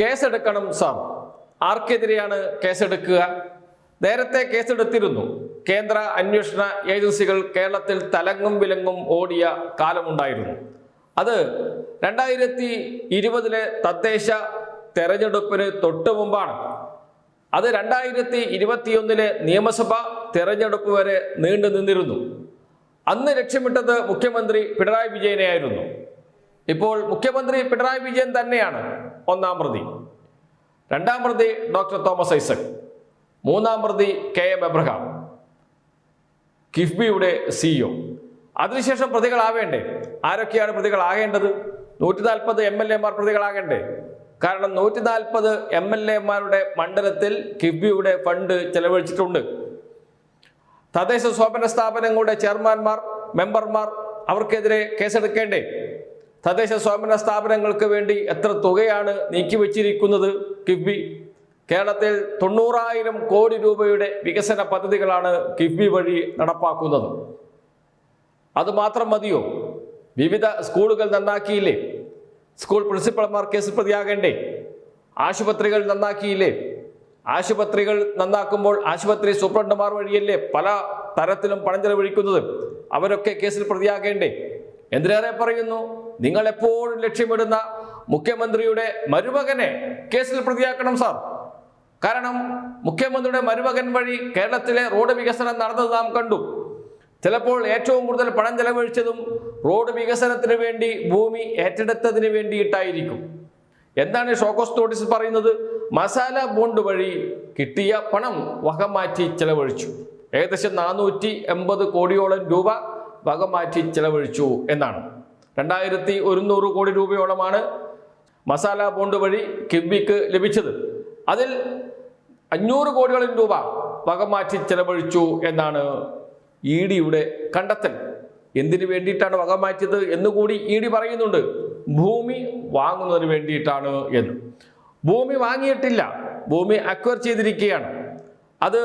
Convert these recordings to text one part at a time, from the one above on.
കേസെടുക്കണം sir ആർക്കെതിരെയാണ് കേസെടുക്കുക? നേരത്തെ കേസെടുത്തിരുന്നു. കേന്ദ്ര അന്വേഷണ ഏജൻസികൾ കേരളത്തിൽ തലങ്ങും വിലങ്ങും ഓടിയ കാലമുണ്ടായിരുന്നു. അത് രണ്ടായിരത്തി ഇരുപതിലെ തദ്ദേശ തെരഞ്ഞെടുപ്പിന് തൊട്ടു മുമ്പാണ്. അത് രണ്ടായിരത്തി ഇരുപത്തിയൊന്നിലെ നിയമസഭ തെരഞ്ഞെടുപ്പ് വരെ നീണ്ടു നിന്നിരുന്നു അന്ന് ലക്ഷ്യമിട്ടത് മുഖ്യമന്ത്രി പിണറായി വിജയനെയായിരുന്നു. ഇപ്പോൾ മുഖ്യമന്ത്രി പിണറായി വിജയൻ തന്നെയാണ് ഒന്നാം പ്രതി. രണ്ടാം പ്രതി ഡോക്ടർ തോമസ് ഐസക്. മൂന്നാം പ്രതി കെ എം എബ്രഹാം. കിഫ്ബിയുടെ സിഇഒ അതിനുശേഷം പ്രതികളാവേണ്ടേ? ആരൊക്കെയാണ് പ്രതികളാകേണ്ടത്? നൂറ്റി നാൽപ്പത് എം എൽ എമാർ പ്രതികളാകേണ്ടേ? കാരണം നൂറ്റി നാൽപ്പത് എം എൽ എമാരുടെ മണ്ഡലത്തിൽ കിഫ്ബിയുടെ ഫണ്ട് ചെലവഴിച്ചിട്ടുണ്ട്. തദ്ദേശ സ്വയംഭരണ സ്ഥാപനങ്ങളുടെ ചെയർമാൻമാർ മെമ്പർമാർ അവർക്കെതിരെ കേസെടുക്കേണ്ടേ? തദ്ദേശ സ്വയംഭരണ സ്ഥാപനങ്ങൾക്ക് വേണ്ടി എത്ര തുകയാണ് നീക്കിവെച്ചിരിക്കുന്നത് കിഫ്ബി. കേരളത്തിൽ തൊണ്ണൂറായിരം കോടി രൂപയുടെ വികസന പദ്ധതികളാണ് കിഫ്ബി വഴി നടപ്പാക്കുന്നത്. അത് മാത്രം മതിയോ? വിവിധ സ്കൂളുകൾ നന്നാക്കിയില്ലേ? School പ്രിൻസിപ്പൽമാർ case പ്രതിയാകേണ്ടേ? ആശുപത്രികൾ നന്നാക്കിയില്ലേ? ആശുപത്രികൾ നന്നാക്കുമ്പോൾ ആശുപത്രി സൂപ്രണ്ടുമാർ വഴിയല്ലേ പല തരത്തിലും പണം ചെലവഴിക്കുന്നത് അവരൊക്കെ കേസിൽ പ്രതിയാകേണ്ടേ? എന്തിനേറെ പറയുന്നു? നിങ്ങൾ എപ്പോഴും ലക്ഷ്യമിടുന്ന മുഖ്യമന്ത്രിയുടെ മരുമകനെ കേസിൽ പ്രതിയാക്കണം സാർ. കാരണം മുഖ്യമന്ത്രിയുടെ മരുമകൻ വഴി കേരളത്തിലെ റോഡ് വികസനം നടന്നത് നാം കണ്ടു. ചിലപ്പോൾ ഏറ്റവും കൂടുതൽ പണം ചെലവഴിച്ചതും റോഡ് വികസനത്തിന് വേണ്ടി ഭൂമി ഏറ്റെടുത്തതിന് വേണ്ടിയിട്ടായിരിക്കും. എന്താണ് ഷോക്കോസ് നോട്ടീസ് പറയുന്നത്? മസാല ബോണ്ട് വഴി കിട്ടിയ പണം വകമാറ്റി ചെലവഴിച്ചു. ഏകദേശം നാനൂറ്റി എൺപത് കോടിയോളം രൂപ വകമാറ്റി ചെലവഴിച്ചു എന്നാണ്. രണ്ടായിരത്തി ഒരുന്നൂറ് കോടി രൂപയോളമാണ് മസാല ബോണ്ട് വഴി കിബിക്ക് ലഭിച്ചത്. അതിൽ അഞ്ഞൂറ് കോടിയോളം രൂപ വകമാറ്റി ചെലവഴിച്ചു എന്നാണ് ഇ ഡിയുടെ കണ്ടെത്തൽ. എന്തിനു വേണ്ടിയിട്ടാണ് വക മാറ്റിയത് എന്നുകൂടി ഇ ഡി പറയുന്നുണ്ട്. ഭൂമി വാങ്ങുന്നതിന് വേണ്ടിയിട്ടാണ് എന്ന്. ഭൂമി വാങ്ങിയിട്ടില്ല. ഭൂമി അക്വയർ ചെയ്തിരിക്കുകയാണ്. അത്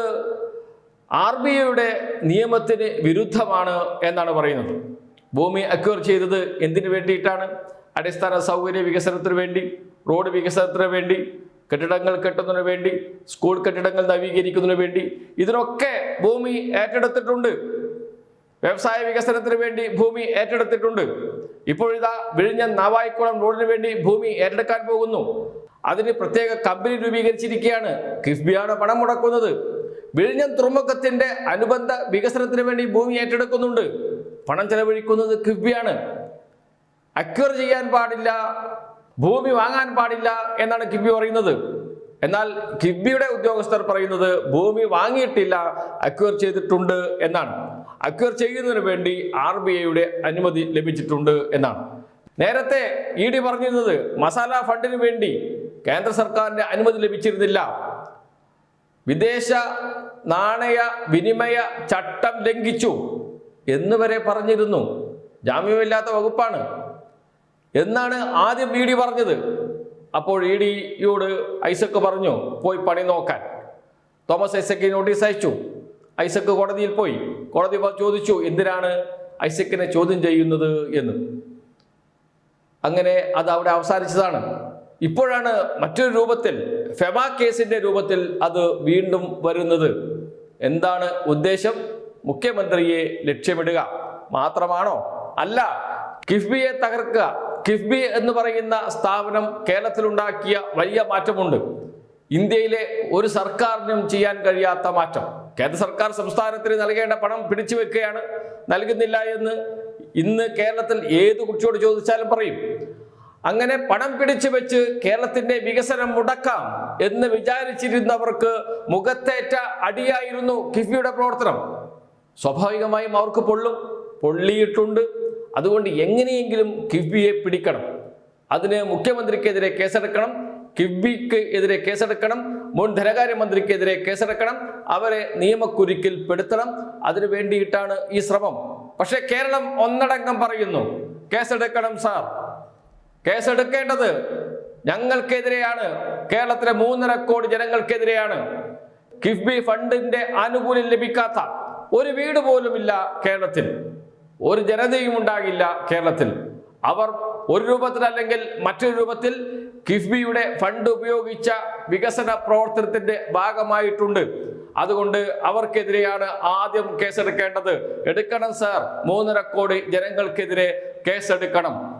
ആർ ബി ഐയുടെ നിയമത്തിന് വിരുദ്ധമാണ് എന്നാണ് പറയുന്നത്. ഭൂമി അക്വയർ ചെയ്തത് എന്തിനു വേണ്ടിയിട്ടാണ്? അടിസ്ഥാന സൗകര്യ വികസനത്തിന് വേണ്ടി റോഡ് വികസനത്തിന് വേണ്ടി കെട്ടിടങ്ങൾ കെട്ടുന്നതിന് വേണ്ടി സ്കൂൾ കെട്ടിടങ്ങൾ നവീകരിക്കുന്നതിന് വേണ്ടി ഇതിനൊക്കെ ഭൂമി ഏറ്റെടുത്തിട്ടുണ്ട്. വ്യവസായ വികസനത്തിന് വേണ്ടി ഭൂമി ഏറ്റെടുത്തിട്ടുണ്ട്. ഇപ്പോഴിതാ വിഴിഞ്ഞ നാവായിക്കുളം റോഡിന് വേണ്ടി ഭൂമി ഏറ്റെടുക്കാൻ പോകുന്നു. അതിന് പ്രത്യേക കമ്പനി രൂപീകരിച്ചിരിക്കുകയാണ്. കിഫ്ബിയാണ് പണം മുടക്കുന്നത്. വിഴിഞ്ഞം തുറമുഖത്തിന്റെ അനുബന്ധ വികസനത്തിന് വേണ്ടി ഭൂമി ഏറ്റെടുക്കുന്നുണ്ട്. പണം ചെലവഴിക്കുന്നത് കിഫ്ബിയാണ്. അക്വയർ ചെയ്യാൻ പാടില്ല ഭൂമി വാങ്ങാൻ പാടില്ല എന്നാണ് കിബി പറയുന്നത്. എന്നാൽ കിബിയുടെ ഉദ്യോഗസ്ഥർ പറയുന്നത് ഭൂമി വാങ്ങിയിട്ടില്ല അക്വയർ ചെയ്തിട്ടുണ്ട് എന്നാണ്. അക്വയർ ചെയ്യുന്നതിന് വേണ്ടി ആർ ബി ഐയുടെ അനുമതി ലഭിച്ചിട്ടുണ്ട് എന്നാണ്. നേരത്തെ ഇ ഡി പറഞ്ഞിരുന്നത് മസാല ഫണ്ടിന് വേണ്ടി കേന്ദ്ര സർക്കാരിന്റെ അനുമതി ലഭിച്ചിരുന്നില്ല. വിദേശ നാണയ വിനിമയ ചട്ടം ലംഘിച്ചു. എന്ന് വരെ പറഞ്ഞിരുന്നു. ജാമ്യമില്ലാത്ത വകുപ്പാണ്. എന്നാണ് ആദ്യം ഇ ഡി പറഞ്ഞത്. അപ്പോൾ ഇ ഡിയോട് ഐസക്ക് പറഞ്ഞു പോയി പണി നോക്കാൻ. തോമസ് ഐസക്ക് നോട്ടീസ് അയച്ചു. ഐസക്ക് കോടതിയിൽ പോയി. കോടതി ചോദിച്ചു എന്തിനാണ് ഐസക്കിനെ ചോദ്യം ചെയ്യുന്നത് എന്ന്? അങ്ങനെ അത് അവിടെ അവസാനിച്ചതാണ്. ഇപ്പോഴാണ് മറ്റൊരു രൂപത്തിൽ ഫെമ കേസിന്റെ രൂപത്തിൽ അത് വീണ്ടും വരുന്നത്. എന്താണ് ഉദ്ദേശം? മുഖ്യമന്ത്രിയെ ലക്ഷ്യമിടുക മാത്രമാണോ? അല്ല കിഫ്ബിയെ തകർക്കുക. കിഫ്ബി എന്ന് പറയുന്ന സ്ഥാപനം കേരളത്തിലുണ്ടാക്കിയ വലിയ മാറ്റമുണ്ട്. ഇന്ത്യയിലെ ഒരു സർക്കാരിനും ചെയ്യാൻ കഴിയാത്ത മാറ്റം. കേന്ദ്ര സർക്കാർ സംസ്ഥാനത്തിന് നൽകേണ്ട പണം പിടിച്ചു വെക്കുകയാണ്. നൽകുന്നില്ല എന്ന് ഇന്ന് കേരളത്തിൽ ഏത് കുട്ടിയോട് ചോദിച്ചാലും പറയും. അങ്ങനെ പണം പിടിച്ചു വെച്ച് കേരളത്തിന്റെ വികസനം മുടക്കാം എന്ന് വിചാരിച്ചിരുന്നവർക്ക് മുഖത്തേറ്റ അടിയായിരുന്നു കിഫ്ബിയുടെ പ്രവർത്തനം. സ്വാഭാവികമായും അവർക്ക് പൊള്ളും. പൊള്ളിയിട്ടുണ്ട്. അതുകൊണ്ട് എങ്ങനെയെങ്കിലും കിഫ്ബിയെ പിടിക്കണം. അതിന് മുഖ്യമന്ത്രിക്കെതിരെ കേസെടുക്കണം. കിഫ്ബിക്ക് എതിരെ കേസെടുക്കണം. മുൻ ധനകാര്യമന്ത്രിക്കെതിരെ കേസെടുക്കണം. അവരെ നിയമക്കുരുക്കിൽ പെടുത്തണം. അതിനു വേണ്ടിയിട്ടാണ് ഈ ശ്രമം. പക്ഷേ കേരളം ഒന്നടങ്കം പറയുന്നു കേസെടുക്കണം സാർ. കേസെടുക്കേണ്ടത് ഞങ്ങൾക്കെതിരെയാണ്. കേരളത്തിലെ മൂന്നര കോടി ജനങ്ങൾക്കെതിരെയാണ്. കിഫ്ബി ഫണ്ടിന്റെ ആനുകൂല്യം ലഭിക്കാത്ത ഒരു വീട് പോലുമില്ല കേരളത്തിൽ. ഒരു ജനതയും ഉണ്ടാകില്ല കേരളത്തിൽ. അവർ ഒരു രൂപത്തിൽ അല്ലെങ്കിൽ മറ്റൊരു രൂപത്തിൽ കിഫ്ബിയുടെ ഫണ്ട് ഉപയോഗിച്ച വികസന പ്രവർത്തനത്തിന്റെ ഭാഗമായിട്ടുണ്ട്. അതുകൊണ്ട് അവർക്കെതിരെയാണ് ആദ്യം കേസെടുക്കേണ്ടത്. എടുക്കണം സാർ. മൂന്നര കോടി ജനങ്ങൾക്കെതിരെ കേസെടുക്കണം.